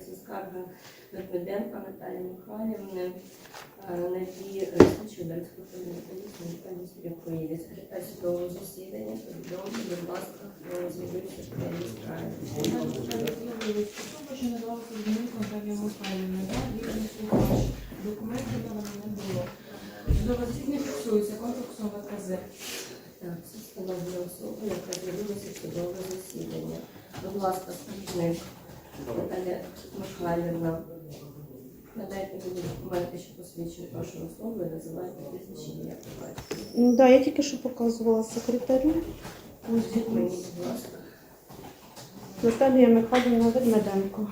розглядається скарга Медведенка Наталії Михайлівни на дії Дарської поліції поліції України. Секретар судового засідання повідомте, будь ласка, хто з'явився в цій справі. Що не було. Судове засідання фіксується комплексом ВКЗ. Так, це встановлена особа, яка з'явилася в судове засідання. Будь ласка, скажіть, Наталя Михайлівна, надайте мені документи, що посвідчують вашу особу і називайте прізвище ім'я по батькові. Ну, да, я тільки що показувала секретарю. Скажіть мені, будь ласка. Наталія Михайлівна Ведмеденко.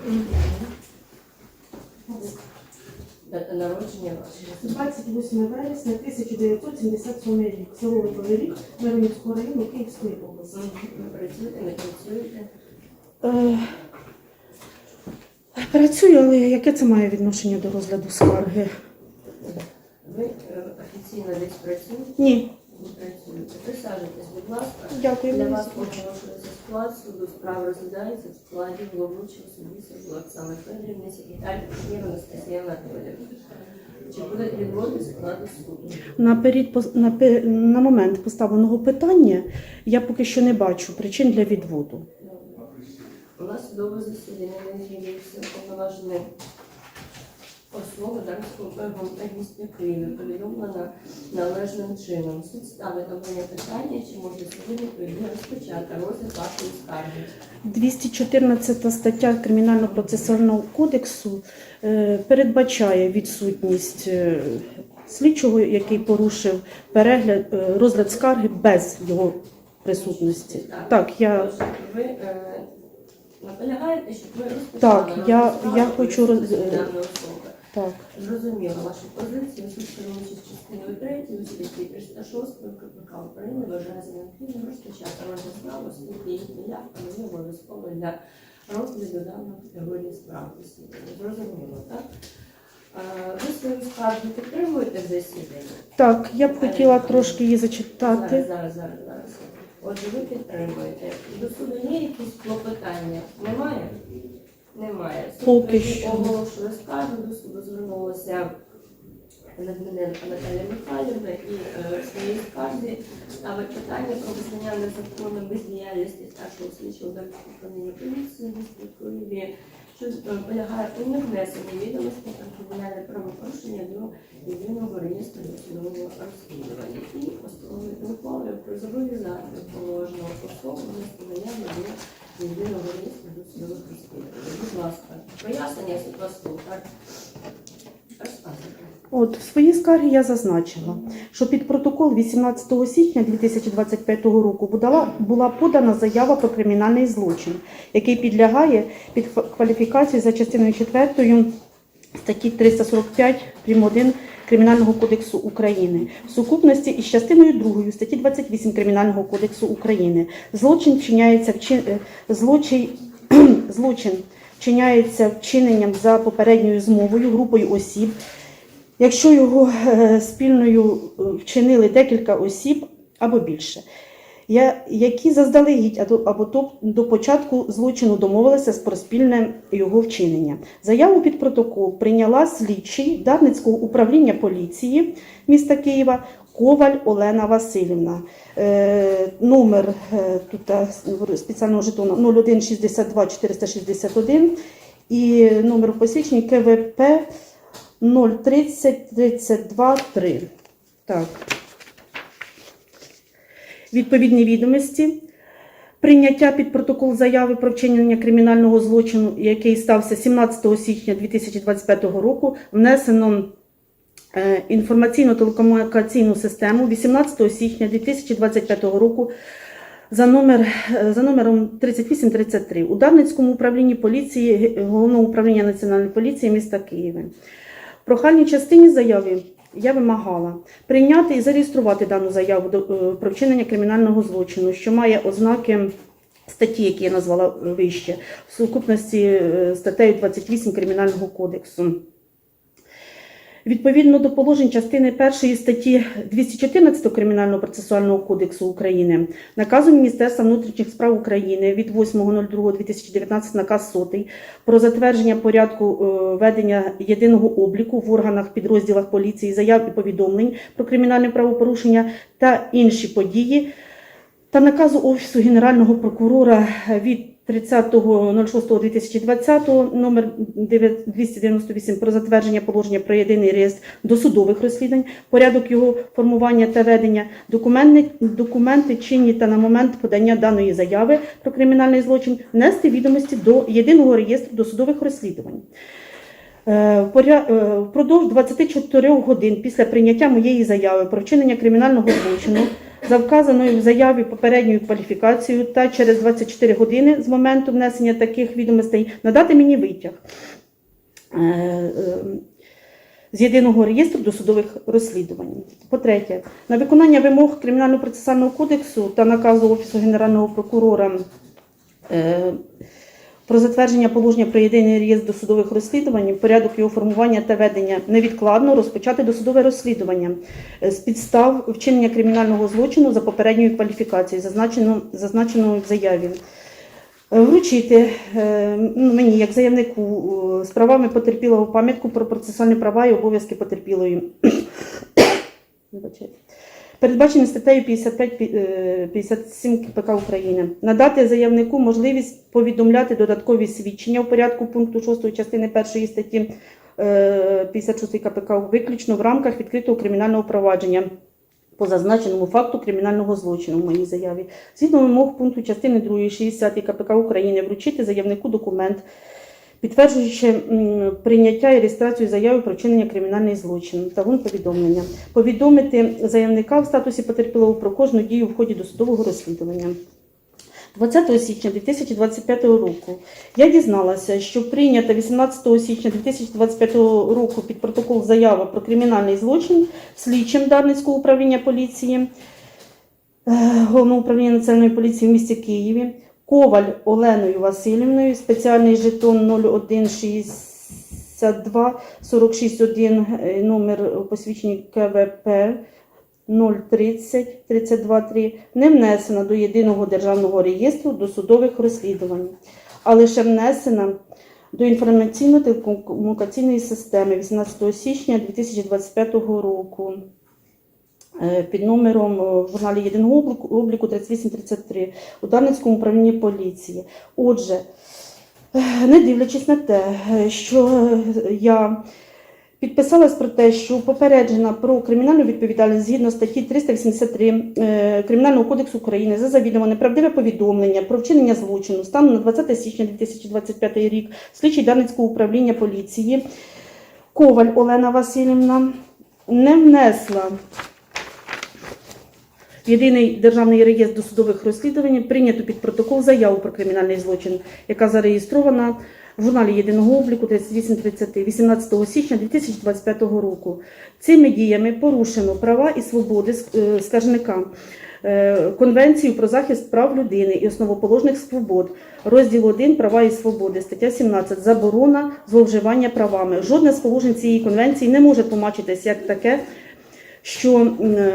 Дата народження вашого. 28 вересня 1977 рік. Село Липовий рік, Миронівського району Київської області. Ви працюєте, не працюєте? Е, працюю, але яке це має відношення до розгляду скарги? Ви е, офіційно десь працюєте? Ні, Не працюєте. Присаджуйтесь, будь ласка. дякую. Для вас оголошується склад суду. Справа розглядається в складі головуючого судді Сергій Оксани Федорівни, секретар Кушнєва Анастасія Анатоліївна. Чи буде відводи складу суду? Наперед, пос- на, пе- на момент поставленого питання я поки що не бачу причин для відводу. Судове засідання не з'явився уповноважений особа Дарського ПГМП міста Києва, повідомлена належним чином. Суд ставить на мене питання, чи може сьогодні відповідно розпочати розгляд вашої скарги. 214 стаття Кримінально-процесуального кодексу е, передбачає відсутність е, слідчого, який порушив перегляд е, розгляд скарги без його присутності. Так, я ви е, наполягаєте, щоб ми розпочали Так, я- я хочу роз- так. Зрозуміло вашу позицію. Суд керуючись частиною 3 статті 306 КПК України вважає за необхідним розпочати розгляд справи, оскільки їх неявка не є для розгляду даної категорії справ. Зрозуміло, так? Е, Ви свою скаргу підтримуєте в засіданні? Так, я б хотіла трошки її зачитати. Зараз, зараз, зараз, зараз. Отже, ви підтримуєте. До суду є якісь клопотання? Немає? Немає. Суд Поки що. оголошує скаргу, до суду звернулася Литвиненко Наталія Михайлівна і е, в своїй скарзі ставить питання про визнання незаконної бездіяльності старшого слідчого управління поліції в місті Києві, що е, полягає у невнесенні відомості про кримінальне правопорушення до єдиного реєстру досудового розслідування і ухвали про зобов'язання положеного особу на заяву до єдиного реєстру досудових розслідувань. Будь ласка, пояснення ситуації, так? Розказуйте. От в своїй скаргі я зазначила, що під протокол 18 січня 2025 року була, була подана заява про кримінальний злочин, який підлягає під кваліфікацію за частиною 4 статті 345 прим. 1 Кримінального кодексу України в сукупності із частиною 2 статті 28 Кримінального кодексу України. Злочин вчиняється вчин... е, злочин... злочин вчиняється вчиненням за попередньою змовою групою осіб, якщо його е, спільною е, вчинили декілька осіб або більше, які заздалегідь або, до початку злочину домовилися про спільне його вчинення. Заяву під протокол прийняла слідчий Дарницького управління поліції міста Києва Коваль Олена Васильівна. Е, номер тут спеціального жетона 0162 461 і номер посвідчення КВП 030 32 3. Так. Відповідні відомості. Прийняття під протокол заяви про вчинення кримінального злочину, який стався 17 січня 2025 року, внесено е, інформаційно-телекомунікаційну систему 18 січня 2025 року за, номер, е, за номером 3833 у Дарницькому управлінні поліції Головного управління Національної поліції міста Києва. Прохальній частині заяви я вимагала прийняти і зареєструвати дану заяву е, про вчинення кримінального злочину, що має ознаки статті, які я назвала вище, в сукупності е, статтею 28 Кримінального кодексу. Відповідно до положень частини 1 статті 214 Кримінального процесуального кодексу України, наказом Міністерства внутрішніх справ України від 8.02.2019 наказ 100 про затвердження порядку е, ведення єдиного обліку в органах підрозділах поліції, заяв і повідомлень про кримінальне правопорушення та інші події, та наказу Офісу Генерального прокурора від 30.06.2020 номер 298 про затвердження положення про єдиний реєстр досудових розслідувань, порядок його формування та ведення, документи, документи чинні та на момент подання даної заяви про кримінальний злочин внести відомості до єдиного реєстру досудових розслідувань. Е, е, Впродовж 24 годин після прийняття моєї заяви про вчинення кримінального злочину за вказаною в заяві попередньою кваліфікацією та через 24 години з моменту внесення таких відомостей надати мені витяг е, з єдиного реєстру досудових розслідувань. По-третє, на виконання вимог Кримінально-процесуального кодексу та наказу Офісу Генерального прокурора про затвердження положення про єдиний реєстр досудових розслідувань, порядок його формування та ведення невідкладно розпочати досудове розслідування е, з підстав вчинення кримінального злочину за попередньою кваліфікацією, зазначено, зазначеною в заяві. Е, Вручити е, ну, мені, як заявнику, з правами потерпілого пам'ятку про процесуальні права і обов'язки потерпілої. Передбачені статтею 55 е, 57 КПК України. Надати заявнику можливість повідомляти додаткові свідчення у порядку пункту 6 частини 1 статті е, 56 КПК виключно в рамках відкритого кримінального провадження по зазначеному факту кримінального злочину в моїй заяві. Згідно вимог пункту частини 2 60 КПК України вручити заявнику документ, підтверджуючи прийняття і реєстрацію заяви про вчинення кримінального злочину та повідомлення. Повідомити заявника в статусі потерпілого про кожну дію в ході досудового розслідування. 20 січня 2025 року я дізналася, що прийнята 18 січня 2025 року під протокол заява про кримінальний злочин слідчим Дарницького управління поліції е, Головного управління Національної поліції в місті Києві Коваль Оленою Васильівною, спеціальний жетон 0162 461 е, номер посвідчення КВП 030 323 не внесена до єдиного державного реєстру досудових розслідувань, а лише внесена до інформаційно-телекомунікаційної системи 18 січня 2025 року під номером е, в журналі єдиного обліку, обліку 3833 у Дарницькому управлінні поліції. Отже, е, не дивлячись на те, е, що е, я Підписалась про те, що попереджена про кримінальну відповідальність згідно статті 383 е, Кримінального кодексу України за завідомо неправдиве повідомлення про вчинення злочину станом на 20 січня 2025 рік слідчий Дарницького управління поліції Коваль Олена Васильівна не внесла єдиний державний реєстр досудових розслідувань прийняту під протокол заяву про кримінальний злочин, яка зареєстрована в журналі єдиного обліку 3830 18 січня 2025 року. Цими діями порушено права і свободи е, скаржника. е, Конвенцію про захист прав людини і основоположних свобод, розділ 1 права і свободи, стаття 17 заборона зловживання правами. Жодне з положень цієї конвенції не може тлумачитись як таке, що е,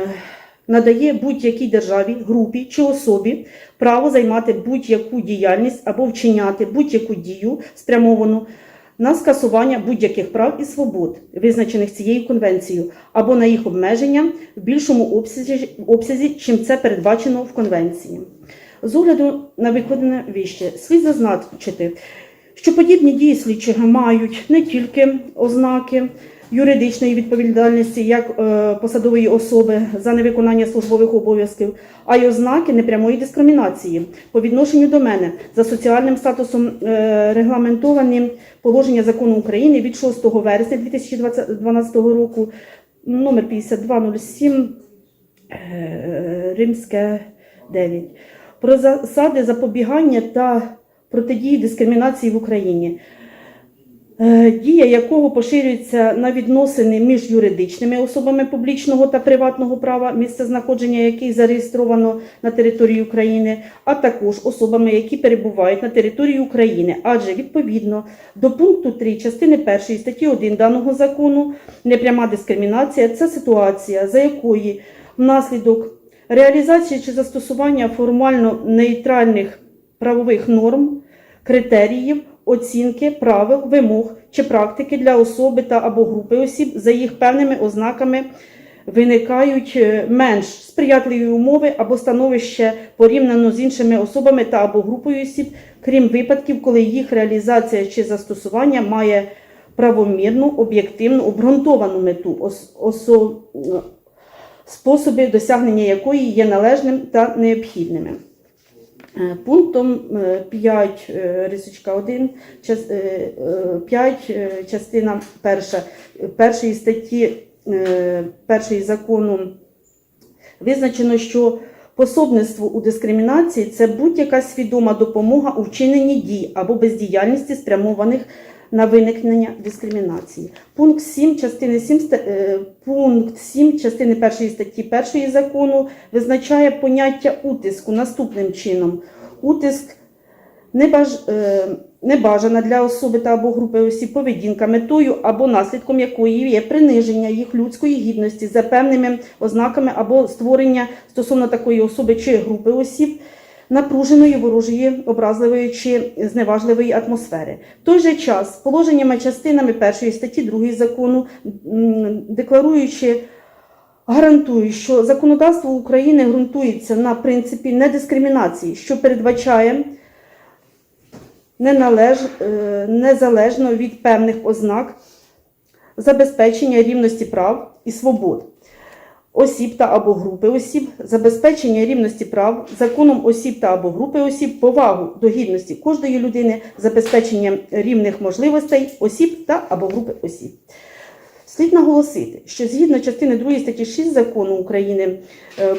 надає будь-якій державі, групі чи особі право займати будь-яку діяльність або вчиняти будь-яку дію, спрямовану на скасування будь-яких прав і свобод, визначених цією конвенцією, або на їх обмеження в більшому обсязі, обсязі чим це передбачено в конвенції. З огляду на викладене вище, слід зазначити, що подібні дії слідчого мають не тільки ознаки юридичної відповідальності як е, посадової особи за невиконання службових обов'язків, а й ознаки непрямої дискримінації по відношенню до мене за соціальним статусом е, регламентовані положення закону України від 6 вересня 2012 року номер 5207 е, Римське 9 про засади запобігання та протидії дискримінації в Україні. Е, дія якого поширюється на відносини між юридичними особами публічного та приватного права, місце знаходження яких зареєстровано на території України, а також особами, які перебувають на території України, адже відповідно до пункту 3 частини 1 статті 1 даного закону непряма дискримінація це ситуація, за якої внаслідок реалізації чи застосування формально нейтральних правових норм, критеріїв, оцінки, правил, вимог чи практики для особи та або групи осіб за їх певними ознаками виникають е, менш сприятливі умови або становище порівняно з іншими особами та або групою осіб, крім випадків, коли їх реалізація чи застосування має правомірну, об'єктивну, обґрунтовану мету, ос- осо- способи досягнення якої є належним та необхідними. Е, Пунктом 5 рисочка 1, 5, частина 1, першої статті е, першої закону визначено, що пособництво у дискримінації це будь-яка свідома допомога у вчиненні дій або бездіяльності, спрямованих на виникнення дискримінації. Пункт 7 частини 7, ста- е, пункт 7 частини 1 статті 1 закону визначає поняття утиску наступним чином. Утиск небаж, е, небажана для особи та або групи осіб поведінка, метою або наслідком якої є приниження їх людської гідності за певними ознаками або створення стосовно такої особи чи групи осіб напруженої, ворожої, образливої чи зневажливої атмосфери. В той же час положеннями частинами першої статті 2 закону, декларуючи гарантує, що законодавство України ґрунтується на принципі недискримінації, що передбачає неналеж, е, незалежно від певних ознак забезпечення рівності прав і свобод осіб та або групи осіб, забезпечення рівності прав, законом осіб та або групи осіб, повагу до гідності кожної людини, забезпечення рівних можливостей осіб та або групи осіб. Слід наголосити, що згідно частини 2 статті 6 закону України, е,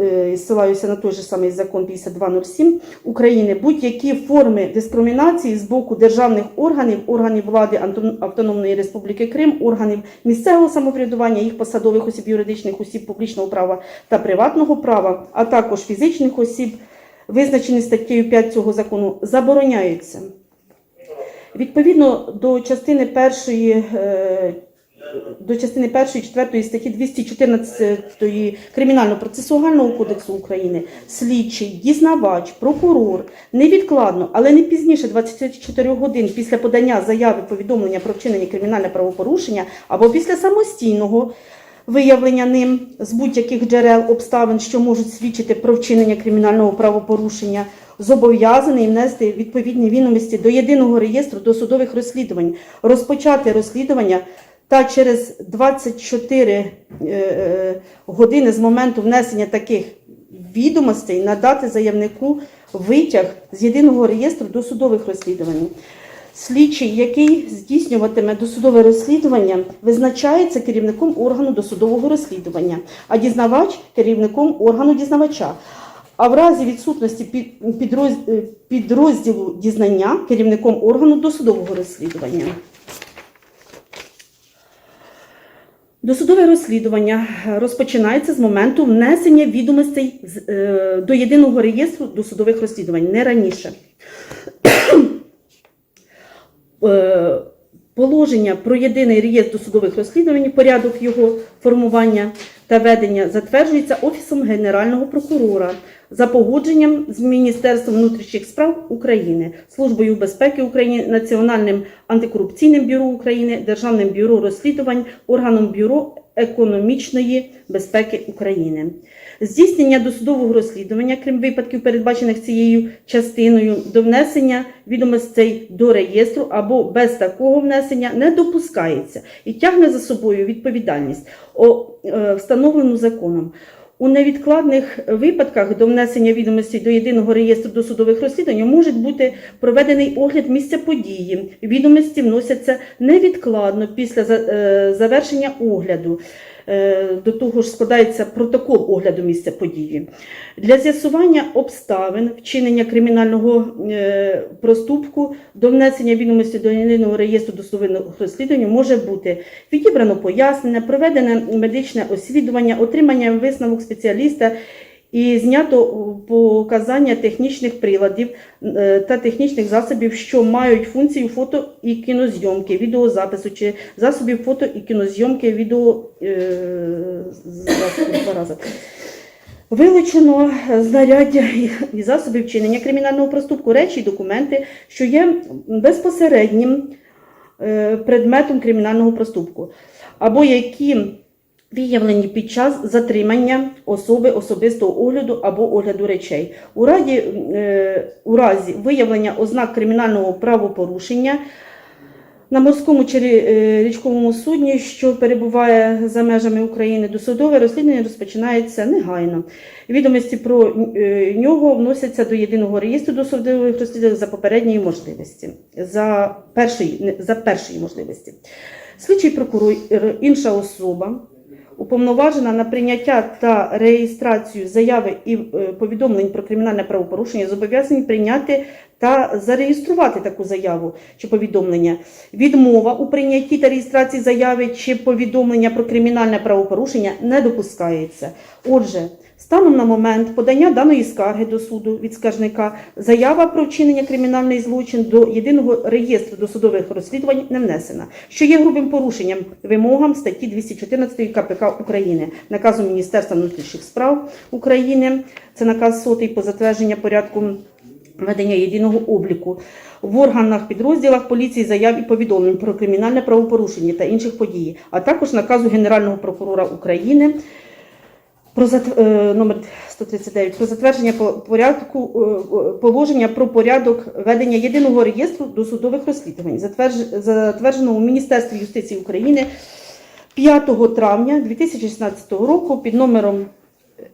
е, ссилаюся на той же самий закон 5207 України, будь-які форми дискримінації з боку державних органів, органів влади Автономної Республіки Крим, органів місцевого самоврядування, їх посадових осіб, юридичних осіб публічного права та приватного права, а також фізичних осіб, визначені статтею 5 цього закону, забороняються. Відповідно до частини першої е, до частини першої 4 статті 214 Кримінально-процесуального кодексу України. Слідчий, дізнавач, прокурор. Невідкладно, але не пізніше 24 годин після подання заяви повідомлення про вчинення кримінальне правопорушення або після самостійного виявлення ним з будь-яких джерел обставин, що можуть свідчити про вчинення кримінального правопорушення, зобов'язаний внести відповідні відомості до єдиного реєстру досудових розслідувань, розпочати розслідування та через 24 е, е, години з моменту внесення таких відомостей надати заявнику витяг з єдиного реєстру досудових розслідувань. Слідчий, який здійснюватиме досудове розслідування, визначається керівником органу досудового розслідування, а дізнавач керівником органу дізнавача. А в разі відсутності під- підроз- підрозділу дізнання керівником органу досудового розслідування. Досудове розслідування розпочинається з моменту внесення відомостей е, до єдиного реєстру досудових розслідувань, не раніше. Положення про єдиний реєстр досудових розслідувань, порядок його формування та ведення затверджується Офісом Генерального прокурора за погодженням з Міністерством внутрішніх справ України, Службою безпеки України, Національним антикорупційним бюро України, Державним бюро розслідувань, органом бюро економічної безпеки України. Здійснення досудового розслідування, крім випадків, передбачених цією частиною, до внесення відомостей до реєстру або без такого внесення не допускається і тягне за собою відповідальність, е, встановлену законом. У невідкладних випадках до внесення відомостей до єдиного реєстру досудових розслідувань може бути проведений огляд місця події. Відомості вносяться невідкладно після е, завершення огляду. Е, до того ж складається протокол огляду місця події. Для з'ясування обставин вчинення кримінального е, проступку до внесення відомості до єдиного реєстру досудових розслідувань може бути відібрано пояснення, проведене медичне освідування, отримання висновок спеціаліста і знято показання технічних приладів е, та технічних засобів, що мають функцію фото і кінозйомки, відеозапису чи засобів фото і кінозйомки відео е. Вилучено знаряддя і- засоби вчинення кримінального проступку, речі документи, що є безпосереднім е, предметом кримінального проступку, або які виявлені під час затримання особи особистого огляду або огляду речей. У, раді, е, у разі виявлення ознак кримінального правопорушення на морському чи е, річковому судні, що перебуває за межами України, досудове розслідування розпочинається негайно. Відомості про е, нього вносяться до єдиного реєстру досудових розслідувань за попередньої можливості, за першої, за першої можливості. Слідчий прокурор, інша особа, уповноважена на прийняття та реєстрацію заяви і е, повідомлень про кримінальне правопорушення, зобов'язані прийняти та зареєструвати таку заяву чи повідомлення. Відмова у прийнятті та реєстрації заяви чи повідомлення про кримінальне правопорушення не допускається. Отже, станом на момент подання даної скарги до суду від скаржника заява про вчинення кримінальний злочин до єдиного реєстру досудових розслідувань не внесена, що є грубим порушенням вимогам статті 214 КПК України, наказу Міністерства внутрішніх справ України. Це наказ сотий по затвердження порядку ведення єдиного обліку в органах, підрозділах поліції заяв і повідомлень про кримінальне правопорушення та інших подій, а також наказу Генерального прокурора України про е, номер 139 про затвердження по- порядку е, е, положення про порядок ведення єдиного реєстру досудових розслідувань, затвердж- затвердженого у Міністерстві юстиції України 5 травня 2016 року під номером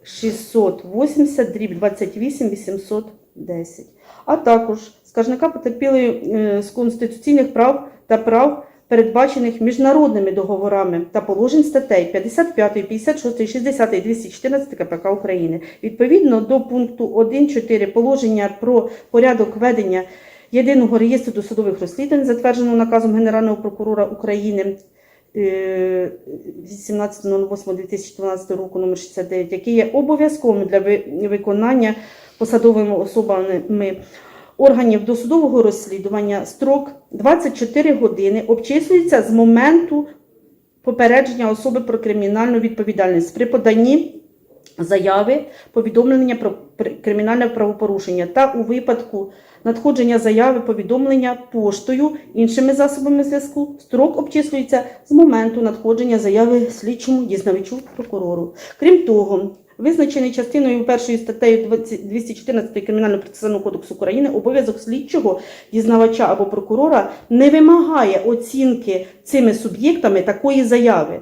680 дріб 28 810, а також скаржника потерпіли е, з конституційних прав та прав, передбачених міжнародними договорами та положень статей 55, 56, 60 і 214 КПК України. Відповідно до пункту 1.4 положення про порядок ведення єдиного реєстру досудових розслідувань, затвердженого наказом Генерального прокурора України е, 18.08.2012 року номер 69, який є обов'язковим для ви- виконання посадовими особами органів досудового розслідування, строк 24 години обчислюється з моменту попередження особи про кримінальну відповідальність при поданні заяви, повідомлення про кримінальне правопорушення та у випадку надходження заяви, повідомлення поштою, іншими засобами зв'язку, строк обчислюється з моменту надходження заяви слідчому дізнавачу прокурору. Крім того, визначений частиною першої статтею 20 214 Кримінального процесуального кодексу України обов'язок слідчого дізнавача або прокурора не вимагає оцінки цими суб'єктами такої заяви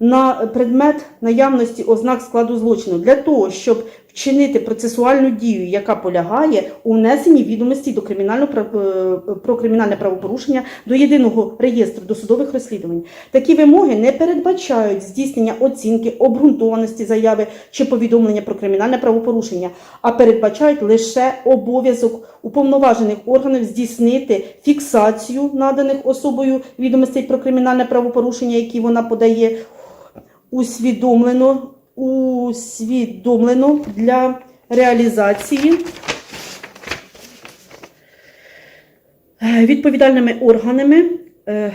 на предмет наявності ознак складу злочину. Для того, щоб вчинити процесуальну дію, яка полягає у внесенні відомостей до кримінального е, про кримінальне правопорушення до єдиного реєстру досудових розслідувань. Такі вимоги не передбачають здійснення оцінки обґрунтованості заяви чи повідомлення про кримінальне правопорушення, а передбачають лише обов'язок уповноважених органів здійснити фіксацію наданих особою відомостей про кримінальне правопорушення, які вона подає, усвідомлено, усвідомлено для реалізації відповідальними органами е,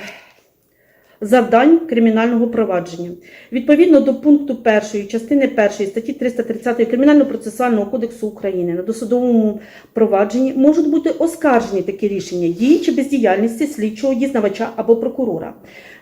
завдань кримінального провадження. Відповідно до пункту 1 частини 1 статті 330 Кримінально-процесуального кодексу України на досудовому провадженні можуть бути оскаржені такі рішення дії чи бездіяльності слідчого дізнавача або прокурора.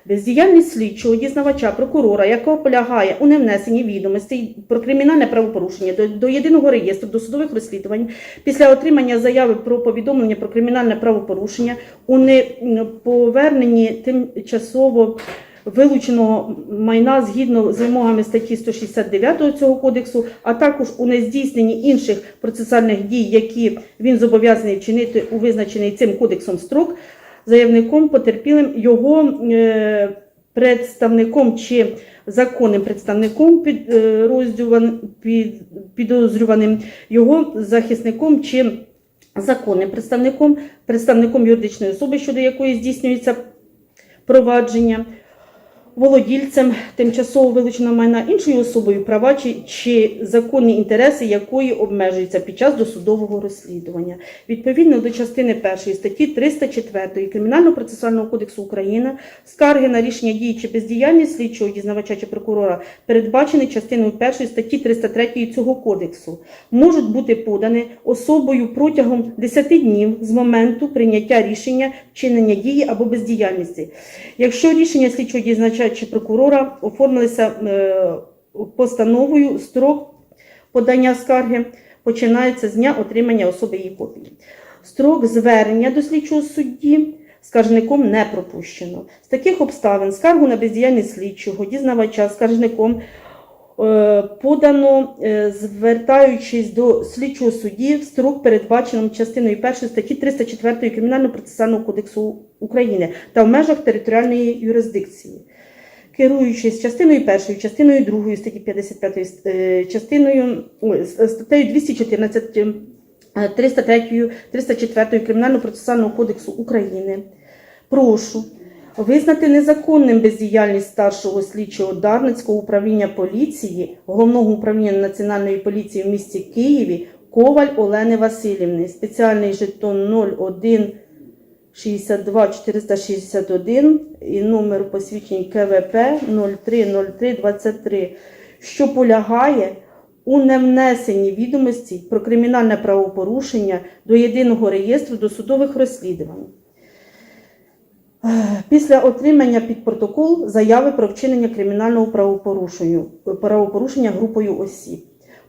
Бездіяльність слідчого дізнавача прокурора, яка полягає у невнесенні відомостей про кримінальне правопорушення до, до єдиного реєстру досудових розслідувань після отримання заяви про повідомлення про кримінальне правопорушення у неповерненні тимчасово вилученого майна згідно з вимогами статті 169 цього кодексу, а також у нездійсненні інших процесуальних дій, які він зобов'язаний вчинити у визначений цим кодексом строк, заявником потерпілим його е, представником чи законним представником е, підозрюваним, його захисником чи законним представником, представником юридичної особи, щодо якої здійснюється провадження, володільцем тимчасово вилученого майна іншою особою, права чи, чи законні інтереси якої обмежуються під час досудового розслідування. Відповідно до частини 1 статті 304 Кримінально-процесуального кодексу України скарги на рішення дії чи бездіяльність слідчого дізнавача чи прокурора передбачені частиною 1 статті 303 цього кодексу можуть бути подані особою протягом 10 днів з моменту прийняття рішення вчинення дії або бездіяльності. Якщо рішення слідчого дізнавача чи прокурора оформилися е, постановою, строк подання скарги починається з дня отримання особи її копії. Строк звернення до слідчого судді скаржником не пропущено. З таких обставин скаргу на бездіяльність слідчого, дізнавача, скаржником е, подано, е, звертаючись до слідчого судді в строк, передбаченому частиною 1 статті 304 Кримінально-процесуального кодексу України та в межах територіальної юрисдикції. Керуючись частиною першою, частиною другою статті 55, е, частиною статтею 214, е, 303, 304 Кримінально-процесуального кодексу України, прошу визнати незаконним бездіяльність старшого слідчого Дарницького управління поліції, головного управління Національної поліції в місті Києві Коваль Олени Васильівни, спеціальний жетон 01 62 461 і номер посвідчень КВП 030323, що полягає у невнесенні відомості про кримінальне правопорушення до єдиного реєстру досудових розслідувань. Після отримання під протокол заяви про вчинення кримінального правопорушення, правопорушення групою осіб.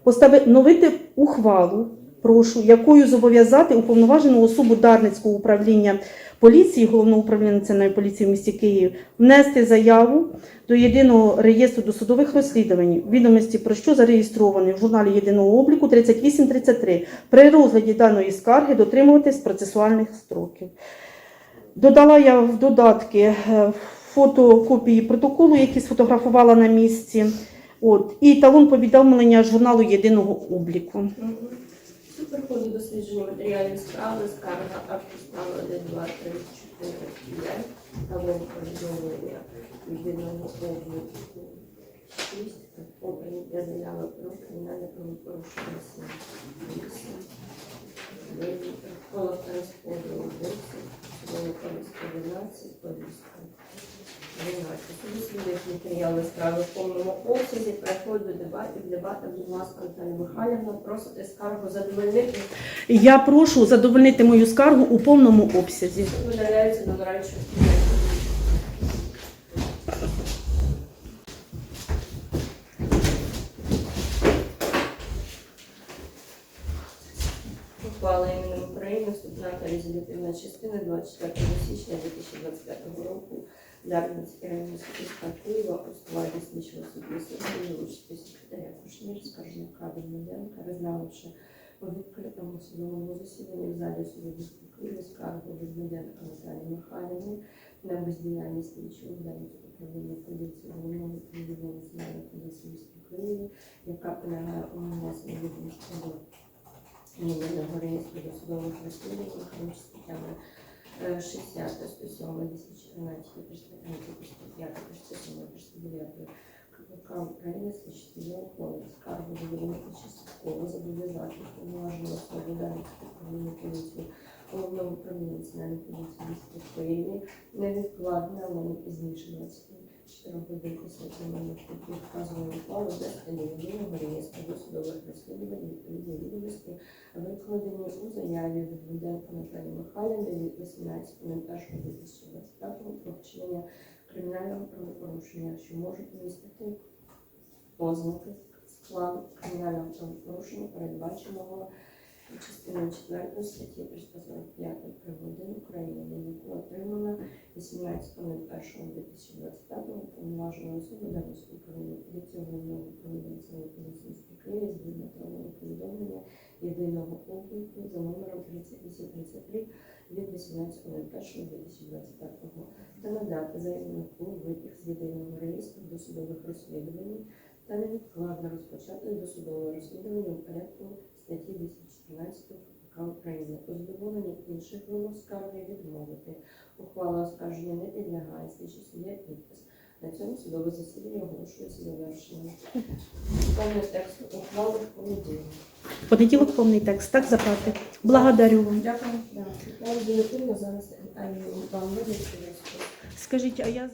Постановити ухвалу, прошу, якою зобов'язати уповноважену особу Дарницького управління поліції, головного управління Національної поліції в місті Київ, внести заяву до єдиного реєстру досудових розслідувань, відомості про що зареєстрований в журналі єдиного обліку 3833. При розгляді даної скарги дотримуватись процесуальних строків. Додала я в додатки е, фотокопії протоколу, які сфотографувала на місці. От, і талон повідомлення журналу єдиного обліку. Приходу дослідження матеріалів справи, скарга акту справи 1, 2, 3, 4, 5, талон повідомлення єдиного обліку 6, обрані заяви про кримінальне правопорушення 7, 8, 9, коло розподілу 10, коло розподілу 12, повістка. 12. Дослідних матеріали справи в повному обсязі. Переходь до дебатів. Дебати, будь ласка, Наталя Михайлівна, просите скаргу задовольнити. Я прошу задовольнити мою скаргу у повному обсязі. Видаляється до речі. Ухвала іменем України вступна та резолютивна частина 24 січня 2025 року Дарницький районний суд Києва у складі слідчого судді судді участі секретаря Кушнір, скаржника Демиденка, визнавши у відкритому судовому засіданні в залі суду Києва скаргу Демиденка Наталії Михайлівни на бездіяльність слідчого Дарницького управління поліції головного управління національної поліції міста Києва, яка полягає у нанесенні відомості реєстру досудових розслідувань, тому статтями е, 60, 107, 214, 313, 105, 307, 309 КПК України слідчого ухвали скаргу довірити частково зобов'язати особу Дарницького управління поліції головного управління національної поліції міста України невідкладно, але не пізніше 24 статті вказаної ухвали ввести до єдиного реєстру досудових розслідувань відповідні відомості викладені у заяві від Буденка Наталії Михайлівни від 18.01.2025 про вчинення кримінального правопорушення, що можуть містити ознаки складу кримінального правопорушення, передбаченого частиною 4 статті 345 Приводи України, яку отримана 18.01.2025 повноважена особа Дарницького управління поліції головного управління національної поліції міста Києва з відновленого повідомлення єдиного обліку за номером 3833 від 18.01.2025 та надати заявнику витяг з єдиного реєстру досудових розслідувань та невідкладно розпочати досудове розслідування у порядку статті 214 КПК України. У задоволенні інших вимог скарги відмовити. Ухвала оскарження не підлягає, слідчий суддя підпис. На цьому судове засідання оголошується завершеним. Повний текст ухвали в понеділок. Понеділок повний текст. Так забрати. Благодарю вам. Дякую. Да, зараз Ані вам видати. Скажіть, а я